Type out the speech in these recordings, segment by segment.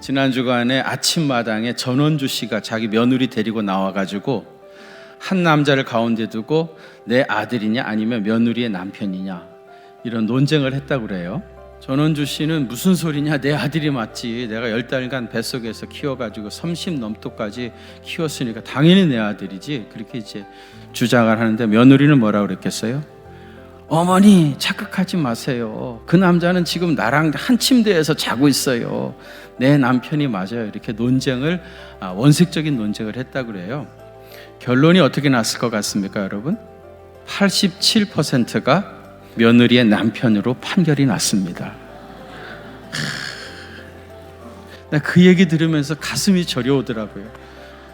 지난 주간에 아침마당에 전원주 씨가 자기 며느리 데리고 나와가지고 한 남자를 가운데 두고 내 아들이냐 아니면 며느리의 남편이냐 이런 논쟁을 했다고 그래요. 전원주 씨는 무슨 소리냐 내 아들이 맞지 내가 열 달간 뱃속에서 키워가지고 30 넘도까지 키웠으니까 당연히 내 아들이지 그렇게 이제 주장을 하는데 며느리는 뭐라 그랬겠어요? 어머니 착각하지 마세요. 그 남자는 지금 나랑 한 침대에서 자고 있어요. 내 남편이 맞아요. 이렇게 논쟁을 아, 원색적인 논쟁을 했다 그래요. 결론이 어떻게 났을 것 같습니까, 여러분? 87%가 며느리의 남편으로 판결이 났습니다. 나 그 얘기 들으면서 가슴이 저려오더라고요.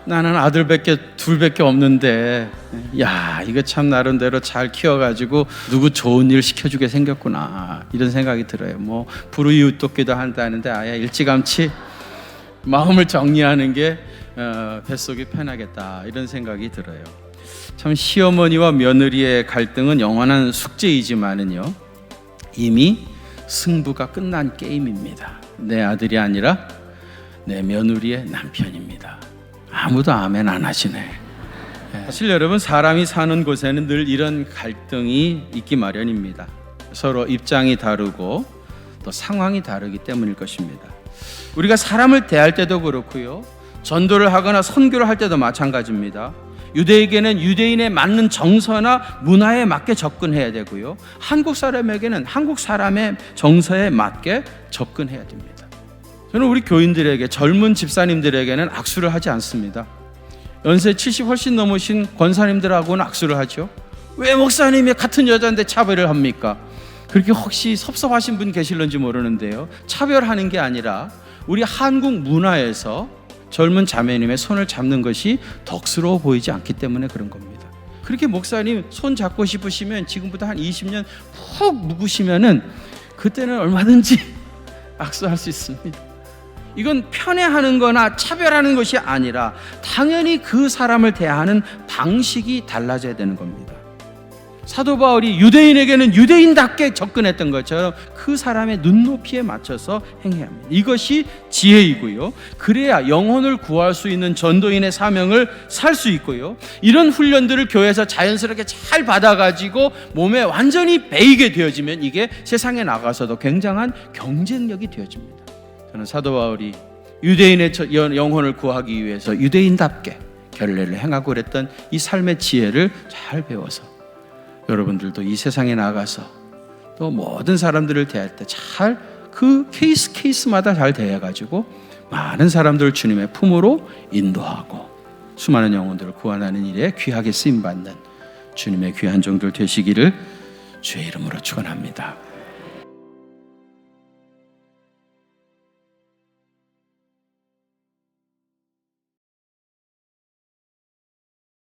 나는 아들밖에 둘밖에 없는데 야 이거 참 나름대로 잘 키워가지고 누구 좋은 일 시켜주게 생겼구나 이런 생각이 들어요. 뭐 불우이웃돕기도 한다는데 아예 일찌감치 마음을 정리하는 게 어, 뱃속이 편하겠다 이런 생각이 들어요. 참 시어머니와 며느리의 갈등은 영원한 숙제이지만은요 이미 승부가 끝난 게임입니다. 내 아들이 아니라 내 며느리의 남편입니다. 아무도 아멘 안 하시네. 예, 사실 여러분 사람이 사는 곳에는 늘 이런 갈등이 있기 마련입니다. 서로 입장이 다르고 또 상황이 다르기 때문일 것입니다. 우리가 사람을 대할 때도 그렇고요. 전도를 하거나 선교를 할 때도 마찬가지입니다. 유대에게는 유대인에 맞는 정서나 문화에 맞게 접근해야 되고요. 한국 사람에게는 한국 사람의 정서에 맞게 접근해야 됩니다. 저는 우리 교인들에게 젊은 집사님들에게는 악수를 하지 않습니다. 연세 70 훨씬 넘으신 권사님들하고는 악수를 하죠. 왜 목사님이 같은 여자인데 차별을 합니까? 그렇게 혹시 섭섭하신 분 계실런지 모르는데요. 차별하는 게 아니라 우리 한국 문화에서 젊은 자매님의 손을 잡는 것이 덕스러워 보이지 않기 때문에 그런 겁니다. 그렇게 목사님 손 잡고 싶으시면 지금부터 한 20년 푹 묵으시면은 그때는 얼마든지 악수할 수 있습니다. 이건 편애하는 거나 차별하는 것이 아니라 당연히 그 사람을 대하는 방식이 달라져야 되는 겁니다. 사도 바울이 유대인에게는 유대인답게 접근했던 것처럼 그 사람의 눈높이에 맞춰서 행해야 합니다. 이것이 지혜이고요. 그래야 영혼을 구할 수 있는 전도인의 사명을 살 수 있고요. 이런 훈련들을 교회에서 자연스럽게 잘 받아가지고 몸에 완전히 배이게 되어지면 이게 세상에 나가서도 굉장한 경쟁력이 되어집니다. 저는 사도 바울이 유대인의 영혼을 구하기 위해서 유대인답게 결례를 행하고 그랬던 이 삶의 지혜를 잘 배워서 여러분들도 이 세상에 나가서 또 모든 사람들을 대할 때 잘 그 케이스 케이스마다 잘 대해가지고 많은 사람들 주님의 품으로 인도하고 수많은 영혼들을 구원하는 일에 귀하게 쓰임 받는 주님의 귀한 종들 되시기를 주의 이름으로 축원합니다.